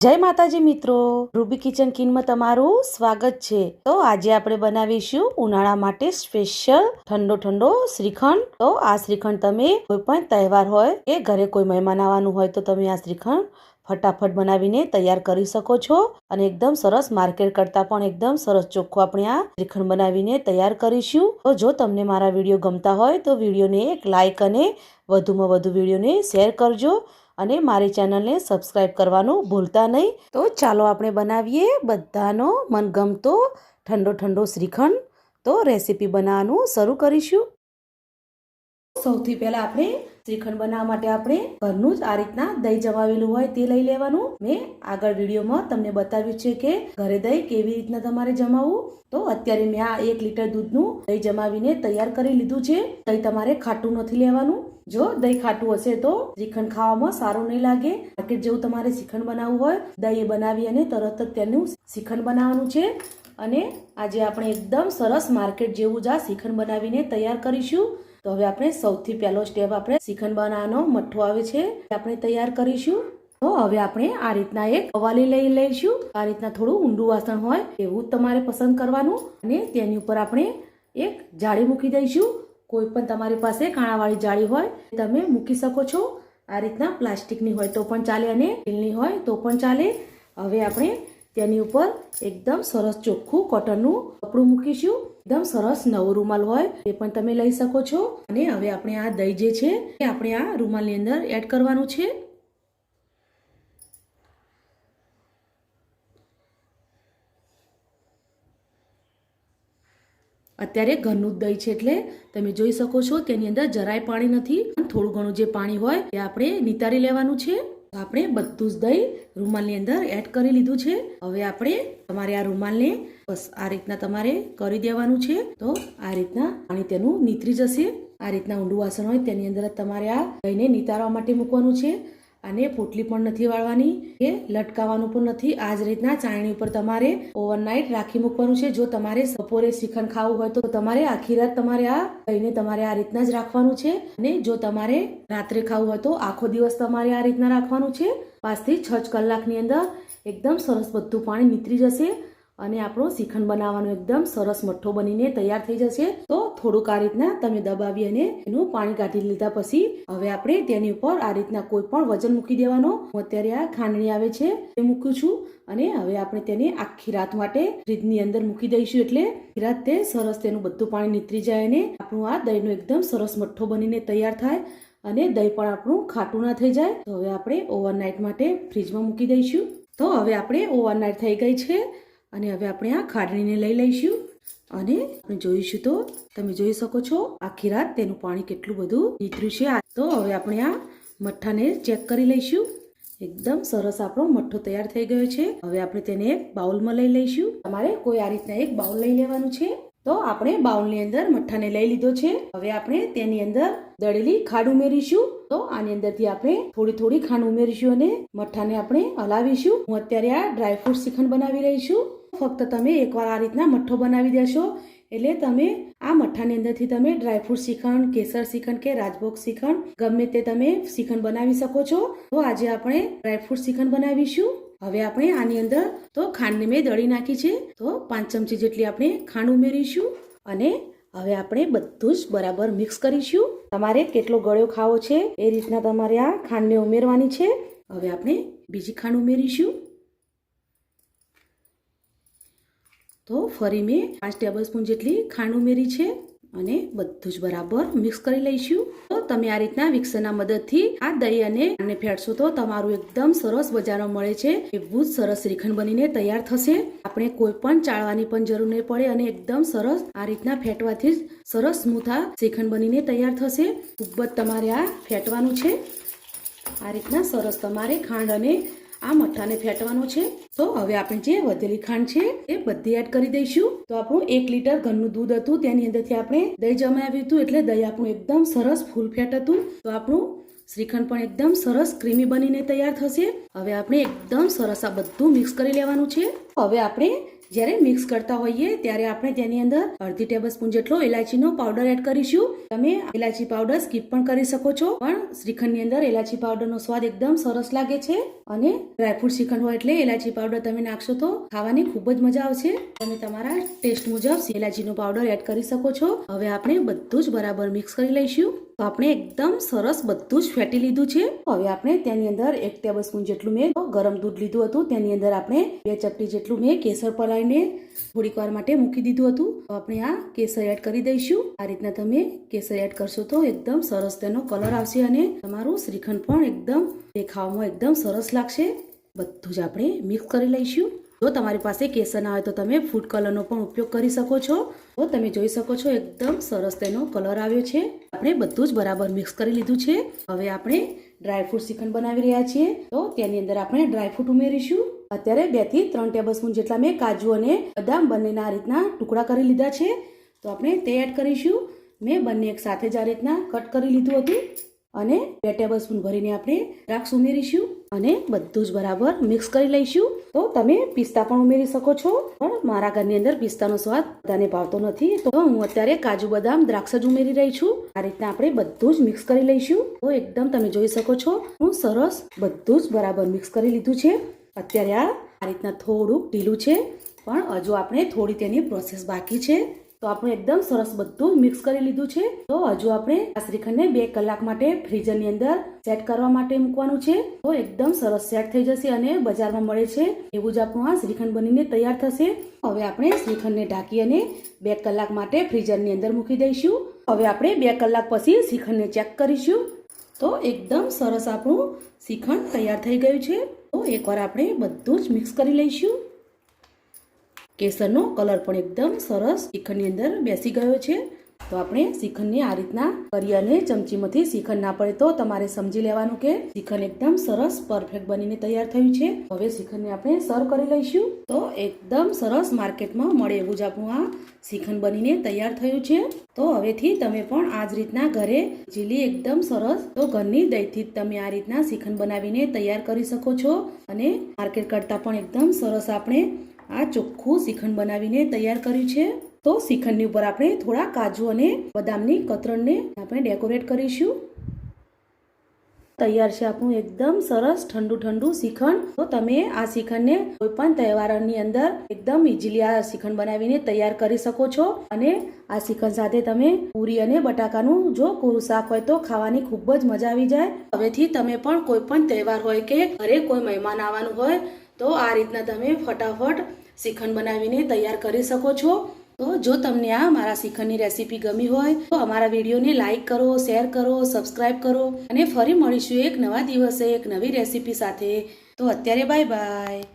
જય માતાજી મિત્રો. રૂબી કિચન કિનમાં તમારું સ્વાગત છે. તો આજે આપણે બનાવીશું ઉનાળા માટે સ્પેશિયલ ઠંડો ઠંડો શ્રીખંડ. તો આ શ્રીખંડ તમે કોઈ પણ તહેવાર હોય કે ઘરે કોઈ મહેમાન આવવાનું હોય તો તમે આ શ્રીખંડ ફટાફટ બનાવીને તૈયાર કરી શકો છો. અને એકદમ સરસ માર્કેટ કરતા પણ એકદમ સરસ ચોખ્ખું આપણે આ શ્રીખંડ બનાવીને તૈયાર કરીશું. તો જો તમને મારા વીડિયો ગમતા હોય તો વિડીયોને એક લાઇક અને વધુમાં વધુ વિડીયોને શેર કરજો. અને મારી ચેનલને સબસ્ક્રાઈબ કરવાનું ભૂલતા નહીં. તો ચાલો આપણે બનાવીએ બધાનો મનગમતો ઠંડો ઠંડો શ્રીખંડ. તો રેસીપી બનાવવાનું શરૂ કરીશું. સૌથી પહેલા આપણે શ્રીખંડ બનાવવા માટે આપણે ઘરનું જ આ રીતના દહીં જમાવેલું હોય તે લઈ લેવાનું. મેં આગળ વિડીયોમાં તમને બતાવ્યું છે કે ઘરે દહીં કેવી રીતના તમારે જમાવવું. તો અત્યારે મેં આ એક લીટર દૂધનું દહીં જમાવીને તૈયાર કરી લીધું છે. દહીં તમારે ખાટું નથી લેવાનું. જો દહીં ખાટું હશે તો શ્રીખંડ ખાવામાં સારું નહીં લાગે. માર્કેટ જેવું તમારે શ્રીખંડ બનાવવું હોય, દહીં બનાવી અને તરત જ તેનું શ્રીખંડ બનાવવાનું છે. અને આજે આપણે એકદમ સરસ માર્કેટ જેવું જ આ શ્રીખંડ બનાવીને તૈયાર કરીશું. તો હવે આપણે સૌથી પહેલો સ્ટેપ આપણે શ્રીખંડ બનાવવાનો મઠ્ઠો આવે છે આપણે તૈયાર કરીશું. તો હવે આપણે આ રીતના એક કવાલી લઈ લઈશું. આ રીતના થોડું ઊંડું વાસણ હોય, એવું તમારે પસંદ કરવાનું. અને તેની ઉપર આપણે એક જાળી મૂકી દઈશું. કોઈ પણ તમારી પાસે કાણાવાળી જાળી હોય તમે મૂકી શકો છો. આ રીતના પ્લાસ્ટિકની હોય તો પણ ચાલે અને સ્ટીલની હોય તો પણ ચાલે. હવે આપણે તેની ઉપર એકદમ સરસ ચોખ્ખું કોટનનું કપડું મૂકીશું. એકદમ સરસ નવો રૂમાલ હોય, એ પણ તમે લઈ શકો છો. અને હવે આપણે આ દહીં જે છે, એ આપણે આ રૂમાલની અંદર એડ કરવાનું છે. અત્યારે ઘરનું જ દહીં છે એટલે તમે જોઈ શકો છો તેની અંદર જરાય પાણી નથી. થોડું ઘણું જે પાણી હોય એ આપણે નિતારી લેવાનું છે. આપણે બધું જ દહીં રૂમાલની અંદર એડ કરી લીધું છે. હવે આપણે તમારે આ રૂમાલને બસ આ રીતના તમારે કરી દેવાનું છે. તો આ રીતના પાણી તેનું નીતરી જશે. આ રીતના ઊંડું વાસણ હોય તેની અંદર તમારે આ દહીંને નિતારવા માટે મૂકવાનું છે. અને પોટલી પણ નથી વાળવાની, કે લટકાવવાનું પણ નથી. આ જ રીતના ચાણી ઉપર તમારે ઓવરનાઇટ રાખી મૂકવાનું છે. જો તમારે બપોરે શ્રીખંડ ખાવું હોય તો તમારે આખી રાત તમારે આ દહીંને તમારે આ રીતના જ રાખવાનું છે. અને જો તમારે રાત્રે ખાવું હોય તો આખો દિવસ તમારે આ રીતના રાખવાનું છે. પાંચથી છ કલાકની અંદર એકદમ સરસ બધું પાણી નીતરી જશે. અને આપણો શ્રીખંડ બનાવવાનો એકદમ સરસ મઠ્ઠો બનીને તૈયાર થઈ જશે. તો થોડુંક આ રીતના તમે દબાવી અને એનું પાણી કાઢી લીધા પછી હવે આપણે તેની ઉપર આ રીતના કોઈ પણ વજન મૂકી દેવાનો. હું અત્યારે આ ખાંડણી આવે છે એ મૂકું છું અને હવે આપણે તેને આખી રાત માટે ફ્રીજની અંદર મૂકી દઈશું એટલે રાત તે સરસ તેનું બધું પાણી નીતરી જાય અને આપણું આ દહીંનો એકદમ સરસ મઠ્ઠો બનીને તૈયાર થાય અને દહીં પણ આપણું ખાટું ના થઈ જાય. તો હવે આપણે ઓવરનાઇટ માટે ફ્રીજમાં મૂકી દઈશું. તો હવે આપણે ઓવરનાઇટ થઈ ગઈ છે. અને હવે આપણે આ ખાડણીને લઈ લઈશું. અને આપણે જોઈશું તો, તમે જોઈ શકો છો આખી રાત તેનું પાણી કેટલું બધું નીતર્યું છે. તો હવે આપણે આ મઠ્ઠાને ચેક કરી લઈશું. એકદમ સરસ આપણો મઠ્ઠો તૈયાર થઈ ગયો છે. હવે આપણે તેને એક બાઉલમાં લઈ લઈશું. તમારે કોઈ આ રીતના એક બાઉલ લઈ લેવાનું છે. તો આપણે બાઉલની અંદર મઠ્ઠાને લઈ લીધો છે. હવે આપણે તેની અંદર દળેલી ખાડ ઉમેરીશું. તો આની અંદરથી આપણે થોડી થોડી ખાંડ ઉમેરીશું અને મઠ્ઠાને આપણે હલાવીશું. હું અત્યારે આ ડ્રાયફ્રૂટ શ્રીખંડ બનાવી રહી છું. ફક્ત તમે એકવાર આ રીતના મઠ્ઠો બનાવી દેશો. એટલે તમે આ મઠ્ઠાની અંદરથી તમે ડ્રાયફ્રૂટ શ્રીખંડ, કેસર શ્રીખંડ કે રાજભોગ શ્રીખંડ, ગમે તે તમે શ્રીખંડ બનાવી શકો છો. તો આજે આપણે ડ્રાયફ્રૂટ શ્રીખંડ બનાવીશું. હવે આપણે આની અંદર તો ખાંડને મેં દળી નાખી છે. તો પાંચ ચમચી જેટલી આપણે ખાંડ ઉમેરીશું અને હવે આપણે બધું જ બરાબર મિક્સ કરીશું. તમારે કેટલો ગળ્યો ખાવો છે એ રીતના તમારે આ ખાંડને ઉમેરવાની છે. હવે આપણે બીજી ખાંડ ઉમેરીશું. તો ફરી મેં પાંચ ટેબલ સ્પૂન જેટલી ખાંડ ઉમેરી છે અને બધું જ બરાબર મિક્સ કરી લઈશું. તમે આ રીતના મિક્સરના મદદથી આ દહીં અને ફેટશો તો તમારું એકદમ સરસ બજારો મળે છે. એવું જ સરસ શ્રીખંડ બનીને તૈયાર થશે. આપણે કોઈ પણ ચાળવાની પણ જરૂર નહીં પડે અને એકદમ સરસ આ રીતના ફેટવાથી જ સરસ સ્મૂથ શ્રીખંડ બનીને તૈયાર થશે. ખૂબ જ તમારે આ ફેટવાનું છે. આ રીતના સરસ તમારે ખાંડ અને આ મઠ્ઠાને ફેટવાનો છે. તો હવે આપણે જે વધેલી ખાંડ છે એ બધી એડ કરી દઈશું. તો આપણું એક લીટર ઘરનું દૂધ હતું. તેની અંદરથી આપણે દહીં જમાવ્યું હતું એટલે દહીં આપણું એકદમ સરસ ફૂલ ફેટ હતું. તો આપણું શ્રીખંડ પણ એકદમ સરસ ક્રીમી બનીને તૈયાર થશે. હવે આપણે એકદમ સરસ આ બધું મિક્સ કરી લેવાનું છે. હવે આપણે જ્યારે મિક્સ કરતા હોઈએ ત્યારે આપણે તેની અંદર અડધી ટેબલ સ્પૂન જેટલો ઇલાયચીનો પાવડર એડ કરીશું. તમે ઇલાયચી પાવડર સ્કીપ પણ કરી શકો છો, પણ શ્રીખંડની અંદર ઇલાયચી પાવડરનો સ્વાદ એકદમ સરસ લાગે છે. અને ડ્રાયફ્રૂટ શ્રીખંડ હોય એટલે ઇલાયચી પાવડર તમે નાખશો તો ખાવાની ખૂબ જ મજા આવશે. તમે તમારા ટેસ્ટ મુજબ ઇલાયચીનો પાવડર એડ કરી શકો છો. હવે આપણે બધું જ બરાબર મિક્સ કરી લઈશું. તો આપણે એકદમ સરસ બધું જ ફેટી લીધું છે. હવે આપણે તેની અંદર એક ટેબલ સ્પૂન જેટલું મેં ગરમ દૂધ લીધું હતું, તેની અંદર આપણે બે ચપટી જેટલું મેં કેસર પલાળીને થોડીક વાર માટે મૂકી દીધું હતું. તો આપણે આ કેસર એડ કરી દઈશું. આ રીતના તમે કેસર એડ કરશો તો એકદમ સરસ તેનો કલર આવશે અને તમારું શ્રીખંડ પણ એકદમ દેખાવામાં એકદમ સરસ લાગશે. બધું જ આપણે મિક્સ કરી લઈશું. જો તમારી પાસે કેસર ના હોય તો તમે ફૂડ કલરનો પણ ઉપયોગ કરી શકો છો. તો તમે જોઈ શકો છો એકદમ સરસ તેનો કલર આવ્યો છે. આપણે બધું જ બરાબર મિક્સ કરી લીધું છે. હવે આપણે ડ્રાયફ્રૂટ શ્રીખંડ બનાવી રહ્યા છીએ. તો તેની અંદર આપણે ડ્રાયફ્રૂટ ઉમેરીશું. અત્યારે બેથી ત્રણ ટેબલ સ્પૂન જેટલા મેં કાજુ અને બદામ બંનેના આ રીતના ટુકડા કરી લીધા છે. તો આપણે તે એડ કરીશું. મેં બંને એક સાથે જ આ રીતના કટ કરી લીધું હતું. અને બે ટેબલ સ્પૂન ભરીને આપણે દ્રાક્ષ ઉમેરીશું. અને બધું જ બરાબર મિક્સ કરી લઈશું. તો તમે પિસ્તા પણ ઉમેરી શકો છો. પણ મારા ઘરની અંદર પિસ્તાનો સ્વાદ બધાને ભાવતો નથી. તો હું અત્યારે કાજુ બદામ દ્રાક્ષ જ ઉમેરી રહી છું. આ રીતના આપણે બધું જ મિક્સ કરી લઈશું. તો એકદમ તમે જોઈ શકો છો, હું સરસ બધું જ બરાબર મિક્સ કરી લીધું છે. અત્યારે આ આ રીતના થોડુંક ઢીલું છે. પણ હજુ આપણે થોડી તેની પ્રોસેસ બાકી છે. તો આપણે એકદમ સરસ બધું મિક્સ કરી લીધું છે. તો હજુ આપણે આ શ્રીખંડને બે કલાક માટે ફ્રીઝરની અંદર સેટ કરવા માટે મૂકવાનું છે. તો એકદમ સરસ સેટ થઈ જશે અને બજારમાં મળે છે. એવું જ આપણું આ શ્રીખંડ બનીને તૈયાર થશે. હવે આપણે શ્રીખંડને ઢાંકી અને બે કલાક માટે ફ્રીઝરની અંદર મૂકી દઈશું. હવે આપણે બે કલાક પછી શ્રીખંડને ચેક કરીશું. તો એકદમ સરસ આપણું શ્રીખંડ તૈયાર થઈ ગયું છે. તો એકવાર આપણે બધું જ મિક્સ કરી લઈશું. કેસરનો કલર પણ એકદમ સરસ શ્રીખંડની અંદર બેસી ગયો છે. તો આપણે શ્રીખંડને આ રીતના કરી અને ચમચીમાંથી શ્રીખંડ ના પડે તો તમારે સમજી લેવાનું કે શ્રીખંડ એકદમ સરસ પરફેક્ટ બનીને તૈયાર થયું છે. હવે શ્રીખંડને આપણે સર્વ કરી લઈશું. તો એકદમ સરસ માર્કેટમાં મળે એવું જ આપણું આ શ્રીખંડ બનીને તૈયાર થયું છે. તો હવેથી તમે પણ આ જ રીતના ઘરે જીલી એકદમ સરસ તો ઘરની દહીંથી તમે આ રીતના શ્રીખંડ બનાવીને તૈયાર કરી શકો છો. અને માર્કેટ કરતાં પણ એકદમ સરસ આપણે આ ચોખ્ખું શ્રીખંડ બનાવીને તૈયાર કર્યું છે. તો શ્રીખંડની ઉપર આપણે થોડા કાજુ અને બદામની કતરણને આપણે ડેકોરેટ કરીશું. તૈયાર છે આપણું એકદમ સરસ ઠંડુ ઠંડુ શ્રીખંડ તો તમે આ શ્રીખંડને કોઈ પણ તહેવારની અંદર એકદમ ઇઝીલી આ શ્રીખંડ બનાવીને તૈયાર કરી શકો છો. અને આ શ્રીખંડ સાથે તમે પૂરી અને બટાકાનું જો કોરું શાક હોય તો ખાવાની ખૂબ જ મજા આવી જાય. હવેથી તમે પણ કોઈ પણ તહેવાર હોય કે ઘરે કોઈ મહેમાન આવવાનું હોય તો આ રીતના તમે ફટાફટ શ્રીખંડ બનાવીને તૈયાર કરી શકો છો. તો જો તમને આ મારા શ્રીખંડની રેસીપી ગમી હોય, તો અમારા વિડીયોને લાઇક કરો, શેર કરો, સબસ્ક્રાઇબ કરો અને ફરી મળીશું એક નવા દિવસે એક નવી રેસીપી સાથે. તો અત્યારે બાય બાય.